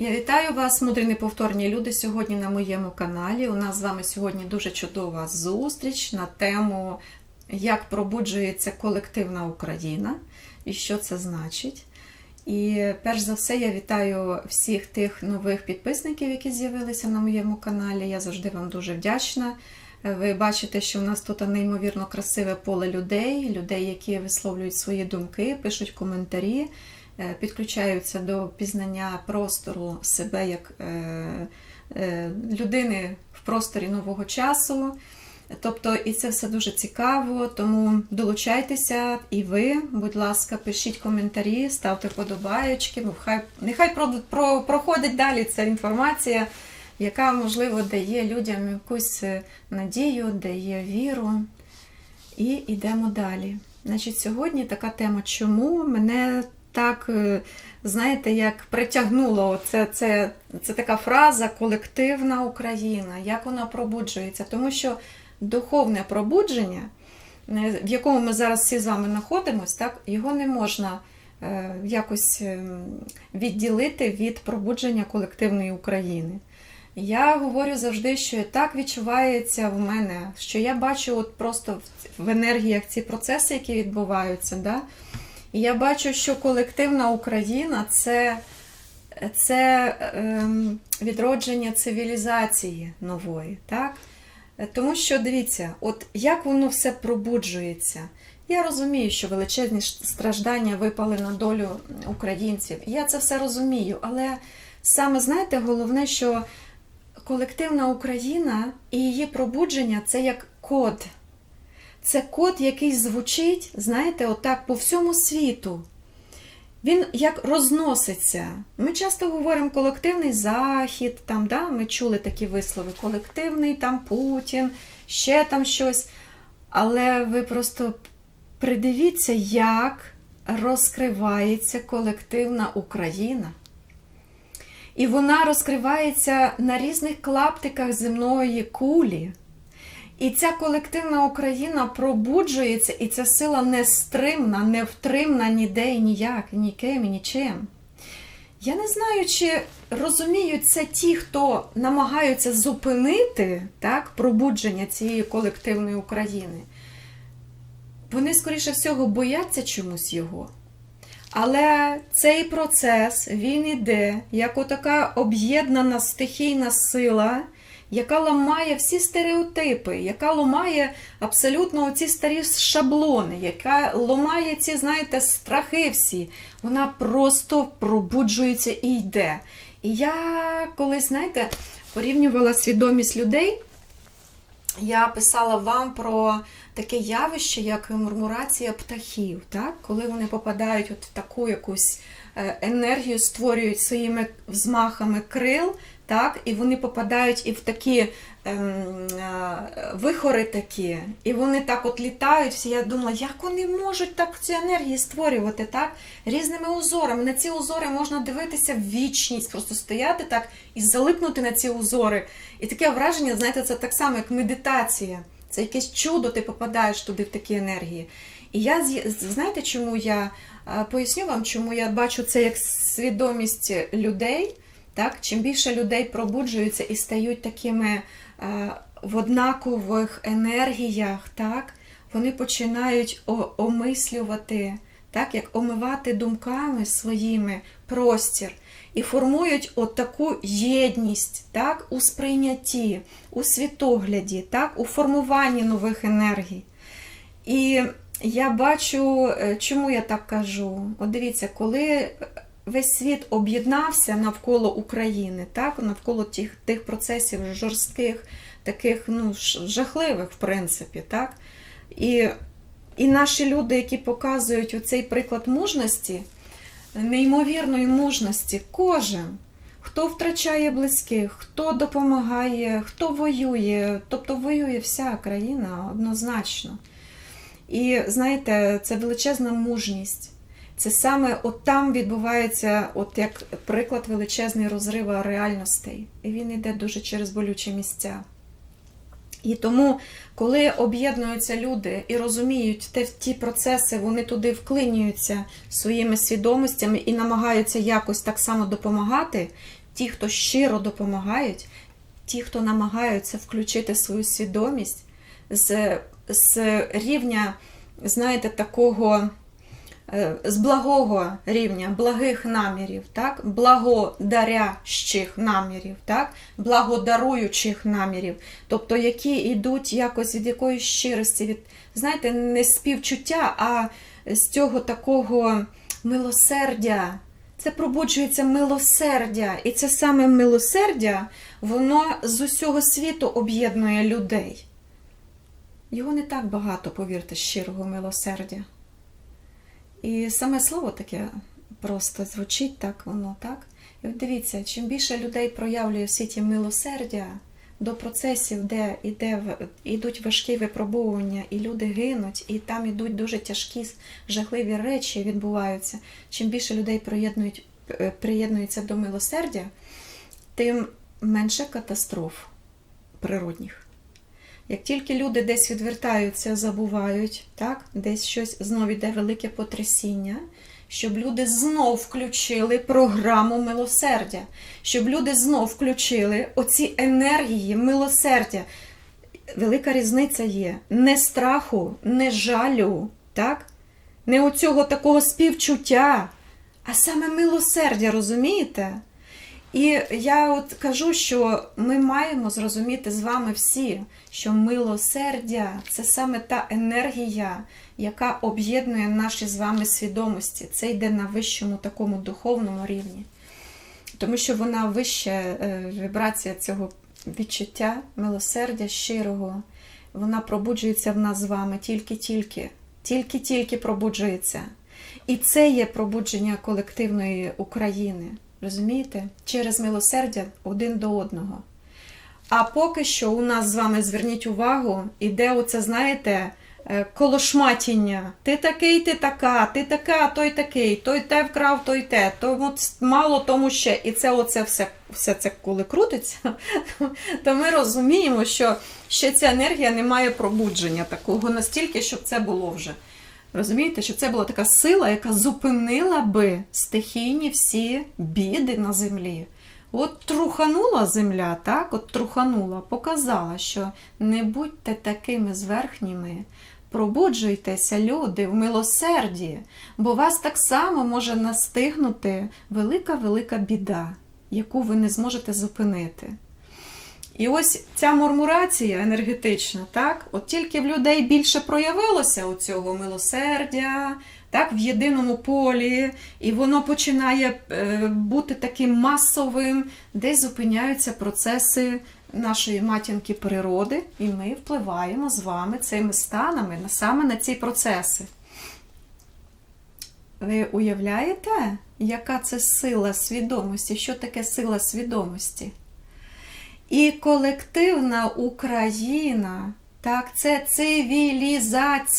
Я вітаю вас, мудрі неповторні люди, сьогодні на моєму каналі. У нас з вами сьогодні дуже чудова зустріч на тему, як пробуджується колективна Україна і що це значить. І перш за все я вітаю всіх тих нових підписників, які з'явилися на моєму каналі. Я завжди вам дуже вдячна. Ви бачите, що у нас тут неймовірно красиве поле людей, людей, які висловлюють свої думки, пишуть коментарі, підключаються до пізнання простору себе як е, е, людини в просторі нового часу. Тобто, і це все дуже цікаво, тому долучайтеся і ви, будь ласка, пишіть коментарі, ставте подобаєчки. Ну, хай, нехай про, про, проходить далі ця інформація, яка, можливо, дає людям якусь е, надію, дає віру. І йдемо далі. Значить, сьогодні така тема, чому мене так, е, знаєте, як притягнуло це, це, це така фраза колективна Україна, як вона пробуджується. Тому що духовне пробудження, е, в якому ми зараз всі з вами знаходимося, так, його не можна е, якось е, відділити від пробудження колективної України. Я говорю завжди, що так відчувається в мене, що я бачу от просто в- в енергіях ці процеси, які відбуваються. Да? І я бачу, що колективна Україна це, це ем, відродження цивілізації нової. Так? Тому що дивіться, от як воно все пробуджується. Я розумію, що величезні страждання випали на долю українців. Я це все розумію, але саме знаєте, головне, що колективна Україна і її пробудження це як код. Це код, який звучить, знаєте, отак по всьому світу. Він як розноситься. Ми часто говоримо колективний захід, там, да, ми чули такі вислови, колективний там Путін, ще там щось. Але ви просто придивіться, як розкривається колективна Україна. І вона розкривається на різних клаптиках земної кулі. І ця колективна Україна пробуджується, і ця сила нестримна, невтримна ніде і ніяк, ніким і нічим. Я не знаю, чи розуміють це ті, хто намагаються зупинити так, пробудження цієї колективної України. Вони, скоріше всього, бояться чомусь його. Але цей процес він іде як отака об'єднана стихійна сила, яка ламає всі стереотипи, яка ламає абсолютно оці старі шаблони, яка ламає ці, знаєте, страхи всі. Вона просто пробуджується і йде. І я колись, знаєте, порівнювала свідомість людей. Я писала вам про таке явище, як мурмурація птахів, так? коли вони попадають от в таку якусь е, енергію, створюють своїми взмахами крил, так? і вони попадають і в такі ем, е, вихори такі, і вони так от літають. Я думала, як вони можуть так ці енергії створювати так? різними узорами. На ці узори можна дивитися в вічність, просто стояти так і залипнути на ці узори. І таке враження, знаєте, це так само, як медитація. Це якесь чудо, ти попадаєш туди в такі енергії. І я знаєте, чому я поясню вам, чому я бачу це як свідомість людей. Так? Чим більше людей пробуджуються і стають такими в однакових енергіях, так? вони починають омислювати, так? як омивати думками своїми простір і формують от таку єдність так? у сприйнятті, у світогляді, так? у формуванні нових енергій. І я бачу, е, чому я так кажу. От дивіться, коли весь світ об'єднався навколо України, так, навколо тих, тих процесів жорстких, таких ну, жахливих, в принципі, так. І, і наші люди, які показують оцей приклад мужності, неймовірної мужності, кожен. Хто втрачає близьких, хто допомагає, хто воює, тобто воює вся країна однозначно. І знаєте, це величезна мужність. Це саме от там відбувається, от як приклад величезний розрива реальностей. І він йде дуже через болючі місця. І тому, коли об'єднуються люди і розуміють те, ті процеси, вони туди вклинюються своїми свідомостями і намагаються якось так само допомагати, ті, хто щиро допомагають, ті, хто намагаються включити свою свідомість з, з рівня, знаєте, такого з благого рівня, благих намірів, так? благодарящих намірів, так? благодаруючих намірів, тобто які йдуть якось від якоїсь щирості, від, знаєте, не співчуття, а з цього такого милосердя. Це пробуджується милосердя. І це саме милосердя, воно з усього світу об'єднує людей. Його не так багато, повірте, щирого милосердя. І саме слово таке просто звучить так, воно так. І от дивіться, чим більше людей проявлює всі ті милосердя до процесів, де іде, ідуть важкі випробовування, і люди гинуть, і там ідуть дуже тяжкі, жахливі речі відбуваються. Чим більше людей приєднують, е, приєднуються до милосердя, тим менше катастроф природних. Як тільки люди десь відвертаються, забувають, так, десь щось знов іде велике потрясіння, щоб люди знов включили програму милосердя, щоб люди знов включили оці енергії милосердя. Велика різниця є не страху, не жалю, так? не оцього такого співчуття, а саме милосердя, розумієте? І я от кажу, що ми маємо зрозуміти з вами всі, що милосердя це саме та енергія, яка об'єднує наші з вами свідомості. Це йде на вищому такому духовному рівні. Тому що вона вища е, вібрація цього відчуття, милосердя щирого, вона пробуджується в нас з вами тільки-тільки, тільки-тільки пробуджується. І це є пробудження колективної України. Розумієте? Через милосердя один до одного. А поки що у нас з вами зверніть увагу, іде оце, знаєте, е, колошматіння. Ти такий, ти така, ти така, той такий, той те вкрав, той те, то от мало тому ще. І це оце все, все це коли крутиться, то ми розуміємо, що ще ця енергія не має пробудження такого настільки, щоб це було вже. Розумієте, що це була така сила, яка зупинила би стихійні всі біди на землі. От труханула земля, так, от труханула, показала, що не будьте такими зверхніми, пробуджуйтеся, люди, в милосерді, бо вас так само може настигнути велика-велика біда, яку ви не зможете зупинити. І ось ця мурмурація енергетична, так, от тільки в людей більше проявилося у цього милосердя, так, в єдиному полі, і воно починає е, бути таким масовим, десь зупиняються процеси нашої матінки природи, і ми впливаємо з вами цими станами саме на ці процеси. Ви уявляєте, яка це сила свідомості? Що таке сила свідомості? І колективна Україна, так, це цивілізація.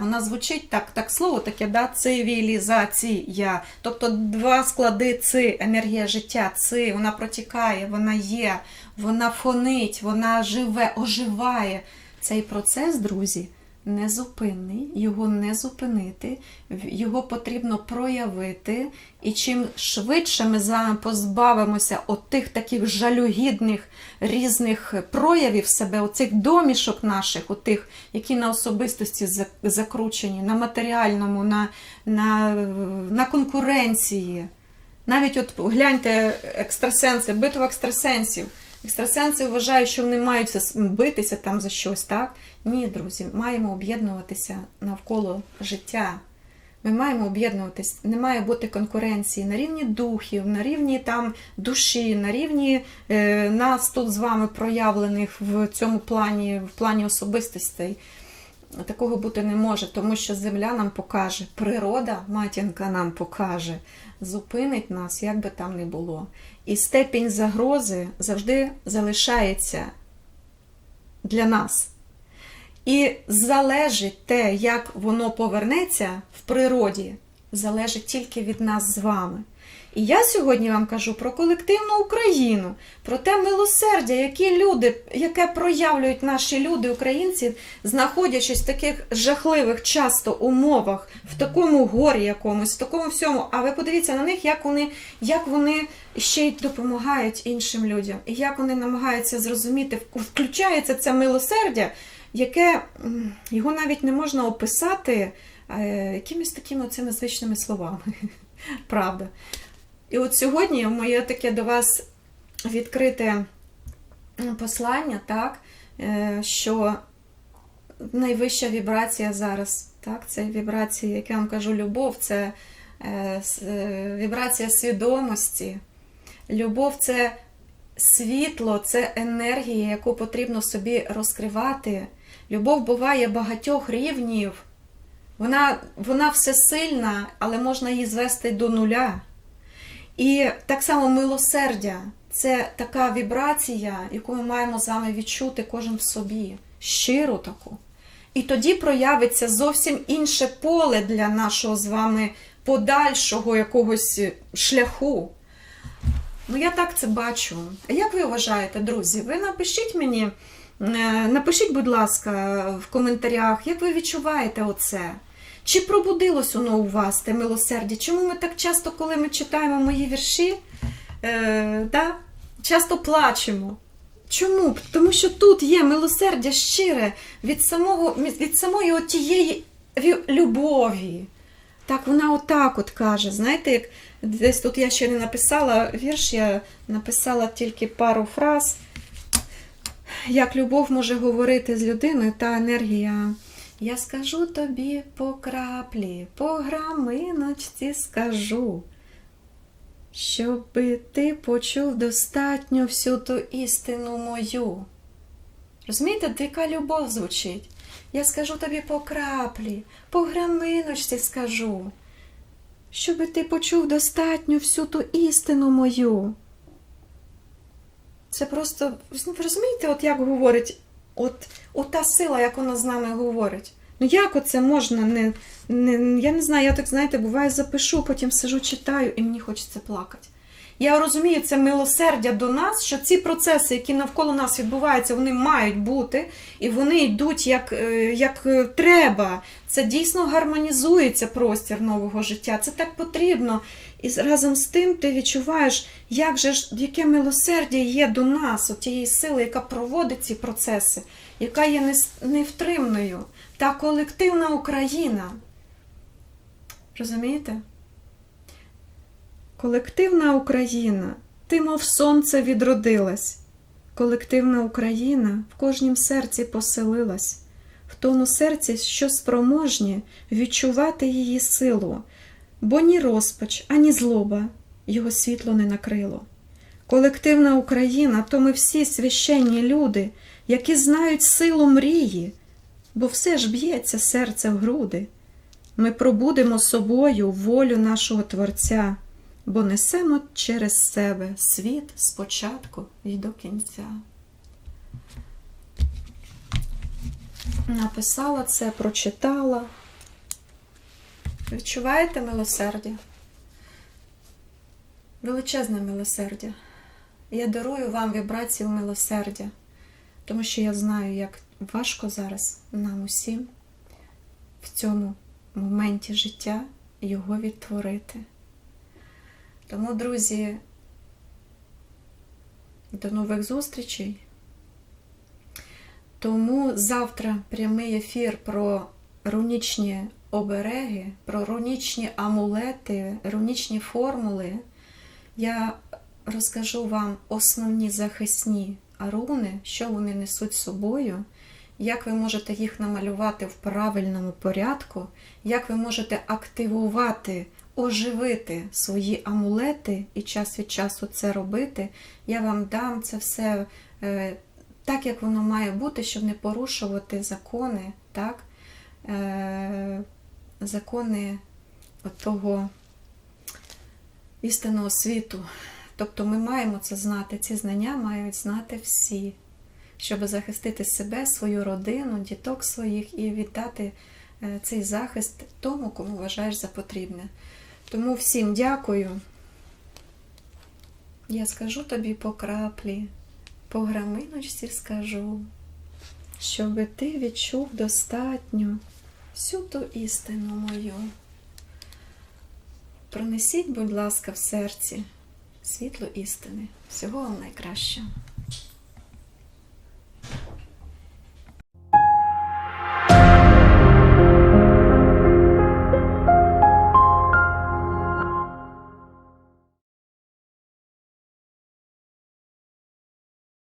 Вона звучить так, так слово таке, да, цивілізація. Тобто два склади ци, енергія життя, ци, вона протікає, вона є, вона фонить, вона живе, оживає. Цей процес, друзі, незупинний, його не зупинити, його потрібно проявити. І чим швидше ми з вами позбавимося от тих таких жалюгідних різних проявів себе, оцих домішок наших, отих, які на особистості закручені, на матеріальному, на, на, на конкуренції. Навіть от гляньте екстрасенси, битва екстрасенсів. Екстрасенси вважають, що вони мають битися там за щось, так? Ні, друзі, маємо об'єднуватися навколо життя. Ми маємо об'єднуватись, не має бути конкуренції на рівні духів, на рівні там душі, на рівні е, нас тут з вами проявлених в цьому плані, в плані особистостей. Такого бути не може, тому що земля нам покаже, природа, матінка нам покаже, зупинить нас, як би там не було. І степінь загрози завжди залишається для нас. І залежить те, як воно повернеться в природі, залежить тільки від нас з вами. І я сьогодні вам кажу про колективну Україну, про те милосердя, які люди, яке проявлюють наші люди, українці, знаходячись в таких жахливих часто умовах, в такому горі якомусь, в такому всьому. А ви подивіться на них, як вони, як вони ще й допомагають іншим людям, і як вони намагаються зрозуміти, включається це милосердя, яке його навіть не можна описати е, якимись такими цими звичними словами. Правда. І от сьогодні моє таке до вас відкрите послання, так, е, що найвища вібрація зараз, так, це вібрація, як я вам кажу, любов, це е, е, вібрація свідомості. Любов це світло, це енергія, яку потрібно собі розкривати. Любов буває багатьох рівнів. Вона, вона всесильна, але можна її звести до нуля. І так само милосердя це така вібрація, яку ми маємо з вами відчути кожен в собі, щиру таку. І тоді проявиться зовсім інше поле для нашого з вами подальшого якогось шляху. Ну, я так це бачу. А як ви вважаєте, друзі? Ви напишіть мені, е, напишіть, будь ласка, в коментарях, як ви відчуваєте оце? Чи пробудилось воно у вас те милосердя? Чому ми так часто, коли ми читаємо мої вірші, е, да, часто плачемо? Чому? Тому що тут є милосердя щире від, самого, від самої отієї ві- любові. Так, вона отак от каже. Знаєте, як десь тут я ще не написала вірш, я написала тільки пару фраз. Як любов може говорити з людиною, та енергія. Я скажу тобі по краплі, по граминочці скажу, щоби ти почув достатньо всю ту істину мою. Розумієте, яка любов звучить? Я скажу тобі по краплі, по граминочці скажу, щоби ти почув достатньо всю ту істину мою. Це просто, ви розумієте, от як говорить, от, от та сила, як вона з нами говорить. Ну як оце можна не, не. Я не знаю, я так, знаєте, буває, запишу, потім сижу, читаю, і мені хочеться плакати. Я розумію, це милосердя до нас, що ці процеси, які навколо нас відбуваються, вони мають бути, і вони йдуть як, е, як е, треба. Це дійсно гармонізується простір нового життя. Це так потрібно. І разом з тим ти відчуваєш, як же ж, яке милосердя є до нас, от тієї сили, яка проводить ці процеси, яка є невтримною. Та колективна Україна. Розумієте? Колективна Україна, ти, мов сонце, відродилась. Колективна Україна в кожнім серці поселилась, в тому серці, що спроможні відчувати її силу, бо ні розпач, ані злоба його світло не накрило. Колективна Україна то ми всі священні люди, які знають силу мрії, бо все ж б'ється серце в груди. Ми пробудемо собою волю нашого Творця, бо несемо через себе світ спочатку і до кінця. Написала це, прочитала. Відчуваєте милосердя? Величезне милосердя. Я дарую вам вібрацію милосердя, тому що я знаю, як важко зараз нам усім в цьому моменті життя його відтворити. Тому, друзі, до нових зустрічей. Тому завтра прямий ефір про рунічні обереги, про рунічні амулети, рунічні формули. Я розкажу вам основні захисні руни, що вони несуть собою, як ви можете їх намалювати в правильному порядку, як ви можете активувати, оживити свої амулети і час від часу це робити. Я вам дам це все е, так, як воно має бути, щоб не порушувати закони, так? Е, закони того істинного світу. Тобто ми маємо це знати, ці знання мають знати всі, щоб захистити себе, свою родину, діток своїх і віддати е, цей захист тому, кому вважаєш за потрібне. Тому всім дякую. Я скажу тобі по краплі, по граминочці скажу, щоби ти відчув достатньо всю ту істину мою. Пронесіть, будь ласка, в серці світло істини. Всього вам найкращого.